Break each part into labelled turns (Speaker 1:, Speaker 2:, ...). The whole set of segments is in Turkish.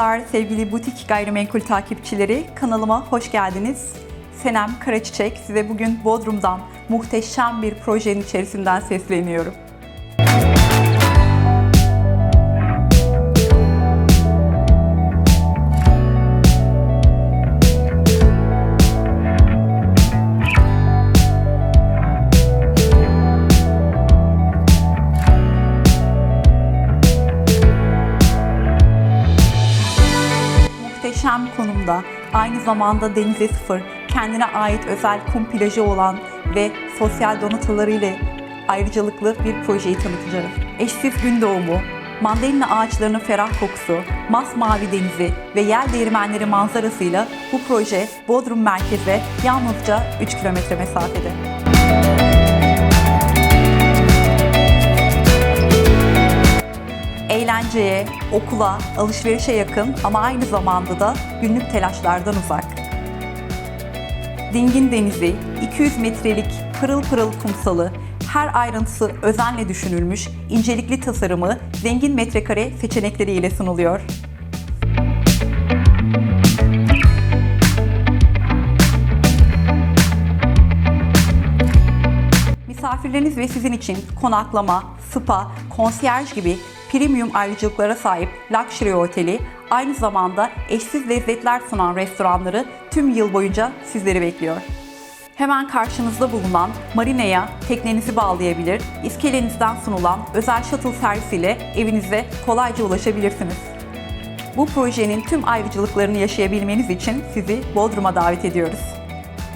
Speaker 1: Merhabalar sevgili butik gayrimenkul takipçileri. Kanalıma hoş geldiniz. Senem Karaçiçek size bugün Bodrum'dan muhteşem bir projenin içerisinden sesleniyorum. Muhteşem konumda, aynı zamanda denize sıfır, kendine ait özel kum plajı olan ve sosyal donatılarıyla ayrıcalıklı bir projeyi tanıtacağım. Eşsiz gün doğumu, mandalina ağaçlarının ferah kokusu, masmavi denizi ve yel değirmenleri manzarasıyla bu proje Bodrum merkeze yalnızca 3 kilometre mesafede. Eğlenceye, okula, alışverişe yakın ama aynı zamanda da günlük telaşlardan uzak. Dingin denizi, 200 metrelik pırıl pırıl kumsalı, her ayrıntısı özenle düşünülmüş, incelikli tasarımı, zengin metrekare seçenekleriyle sunuluyor. Misafirleriniz ve sizin için konaklama, spa, konsiyerj gibi premium ayrıcalıklara sahip Luxury Oteli aynı zamanda eşsiz lezzetler sunan restoranları tüm yıl boyunca sizleri bekliyor. Hemen karşınızda bulunan marinaya teknenizi bağlayabilir, iskelenizden sunulan özel shuttle servisiyle evinize kolayca ulaşabilirsiniz. Bu projenin tüm ayrıcalıklarını yaşayabilmeniz için sizi Bodrum'a davet ediyoruz.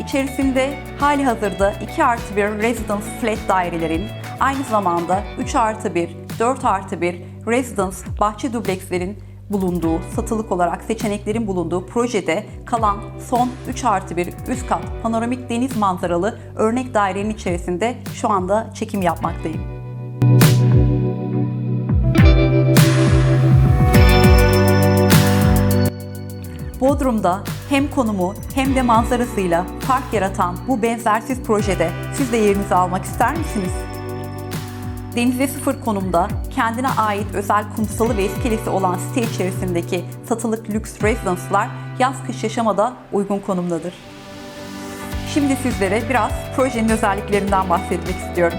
Speaker 1: İçerisinde hali hazırda 2 artı 1 residence flat dairelerin, aynı zamanda 3 artı 1, 4 artı 1 residence bahçe dublekslerin bulunduğu, satılık olarak seçeneklerin bulunduğu projede kalan son 3 artı 1 üst kat panoramik deniz manzaralı örnek dairenin içerisinde şu anda çekim yapmaktayım. Bodrum'da hem konumu hem de manzarasıyla fark yaratan bu benzersiz projede siz de yerinizi almak ister misiniz? Denize sıfır konumda kendine ait özel kumsalı ve iskelesi olan site içerisindeki satılık lüks residence'lar yaz kış yaşamada uygun konumdadır. Şimdi sizlere biraz projenin özelliklerinden bahsetmek istiyorum.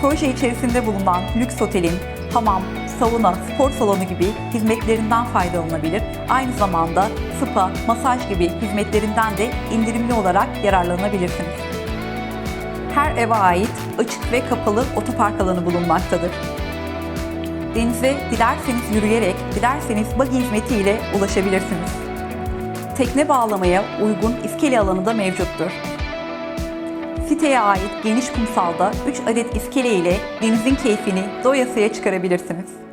Speaker 1: Proje içerisinde bulunan lüks otelin hamam, sauna, spor salonu gibi hizmetlerinden faydalanabilir. Aynı zamanda spa, masaj gibi hizmetlerinden de indirimli olarak yararlanabilirsiniz. Her eve ait açık ve kapalı otopark alanı bulunmaktadır. Denize dilerseniz yürüyerek, dilerseniz buggy hizmetiyle ulaşabilirsiniz. Tekne bağlamaya uygun iskele alanı da mevcuttur. Siteye ait geniş kumsalda 3 adet iskele ile denizin keyfini doyasıya çıkarabilirsiniz.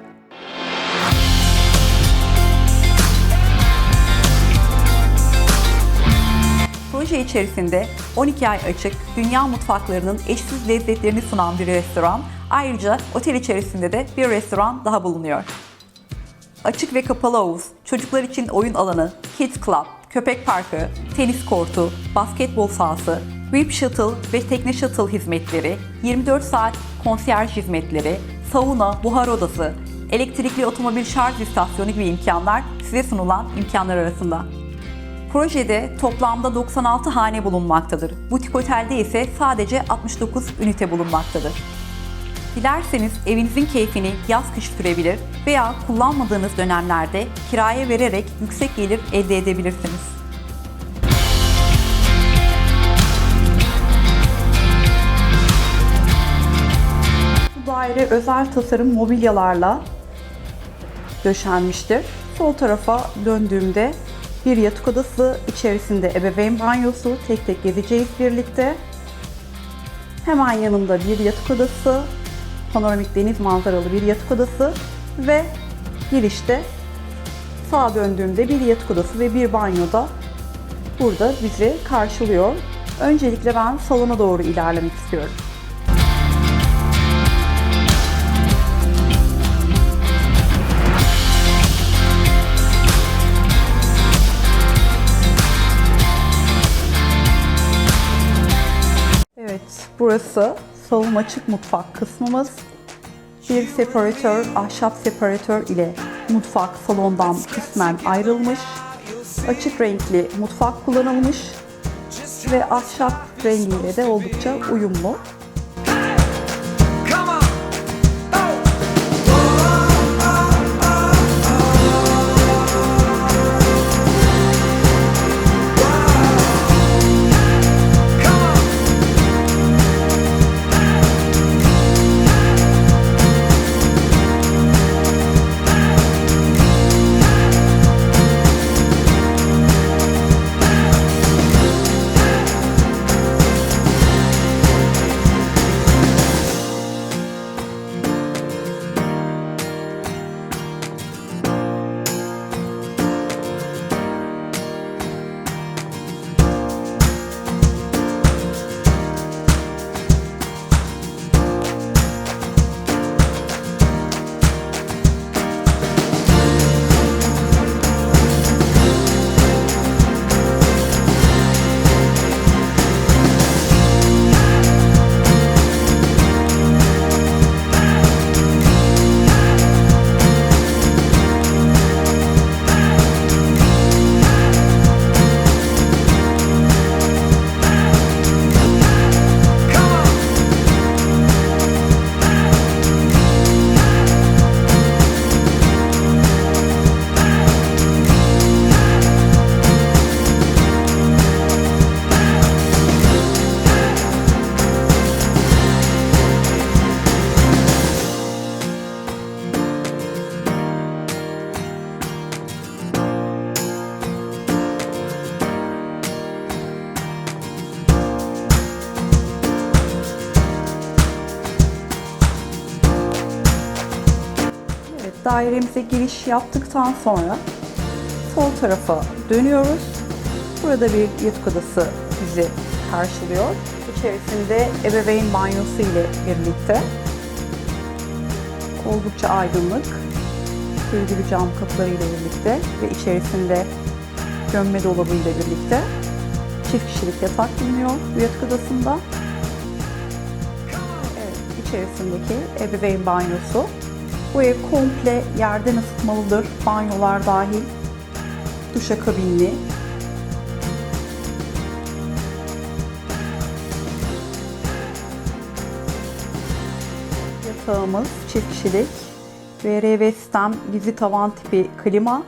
Speaker 1: Proje içerisinde 12 ay açık, dünya mutfaklarının eşsiz lezzetlerini sunan bir restoran, ayrıca otel içerisinde de bir restoran daha bulunuyor. Açık ve kapalı havuz, çocuklar için oyun alanı, kids club, köpek parkı, tenis kortu, basketbol sahası, VIP shuttle ve tekne shuttle hizmetleri, 24 saat konsiyerj hizmetleri, sauna, buhar odası, elektrikli otomobil şarj istasyonu gibi imkanlar size sunulan imkanlar arasında. Projede toplamda 96 hane bulunmaktadır. Butik otelde ise sadece 69 ünite bulunmaktadır. Dilerseniz evinizin keyfini yaz kış sürebilir veya kullanmadığınız dönemlerde kiraya vererek yüksek gelir elde edebilirsiniz. Bu daire özel tasarım mobilyalarla döşenmiştir. Sol tarafa döndüğümde bir yatak odası içerisinde ebeveyn banyosu tek tek gezeceğiz birlikte. Hemen yanında bir yatak odası, panoramik deniz manzaralı bir yatak odası ve girişte sağa döndüğümde bir yatak odası ve bir banyoda burada bizi karşılıyor. Öncelikle ben salona doğru ilerlemek istiyorum. Burası salon açık mutfak kısmımız. Bir separatör, ahşap separatör ile mutfak salondan kısmen ayrılmış. Açık renkli mutfak kullanılmış ve ahşap rengiyle de oldukça uyumlu. Dairemize giriş yaptıktan sonra sol tarafa dönüyoruz. Burada bir yatak odası bizi karşılıyor. İçerisinde ebeveyn banyosu ile birlikte oldukça aydınlık, sürgülü cam kapıları ile birlikte ve içerisinde gömme dolabı ile birlikte çift kişilik yatak bulunuyor bu yatak odasında. Evet, içerisindeki ebeveyn banyosu. Bu ev komple yerden ısıtmalıdır. Banyolar dahil. Duşakabinli. Yatağımız çift kişilik. VRV sistem dizi tavan tipi klima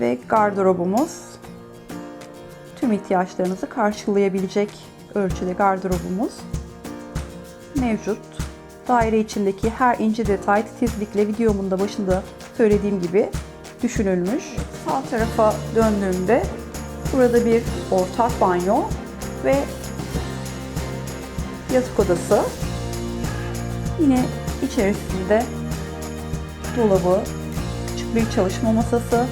Speaker 1: ve gardırobumuz tüm ihtiyaçlarınızı karşılayabilecek ölçüde gardırobumuz mevcut. Daire içindeki her ince detay titizlikle videomun da başında söylediğim gibi düşünülmüş. Sağ tarafa döndüğümde burada bir ortak banyo ve yatak odası. Yine içerisinde dolabı, küçük bir çalışma masası,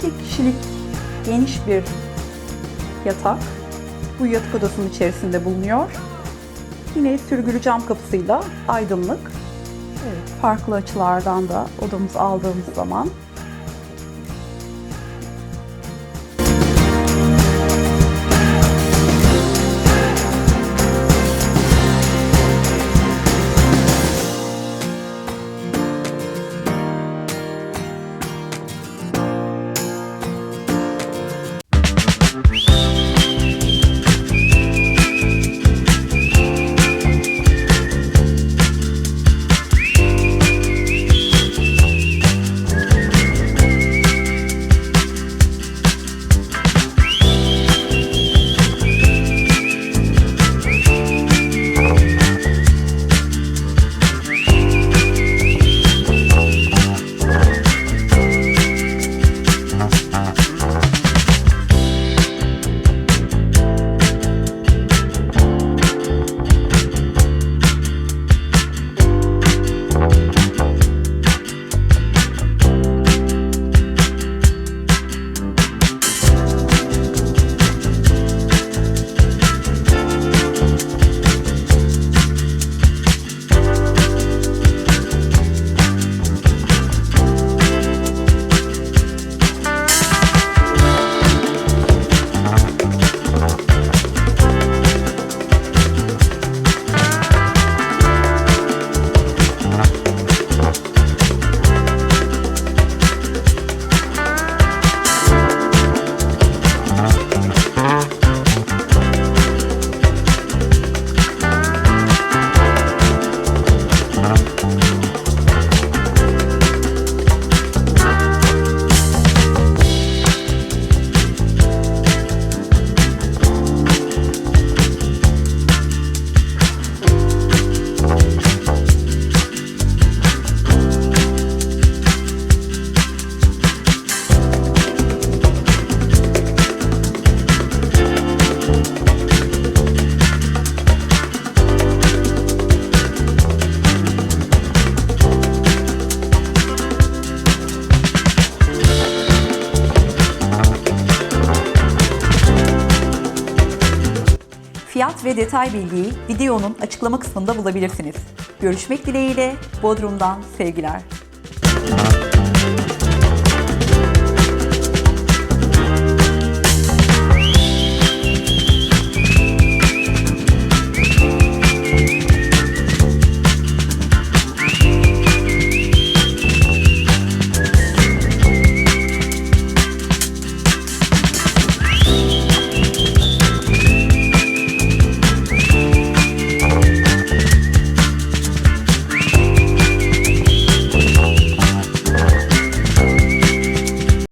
Speaker 1: tek kişilik geniş bir yatak bu yatak odasının içerisinde bulunuyor. Yine sürgülü cam kapısıyla aydınlık. Evet, farklı açılardan da odamızı aldığımız zaman Fiyat ve detay bilgiyi videonun açıklama kısmında bulabilirsiniz. Görüşmek dileğiyle Bodrum'dan sevgiler.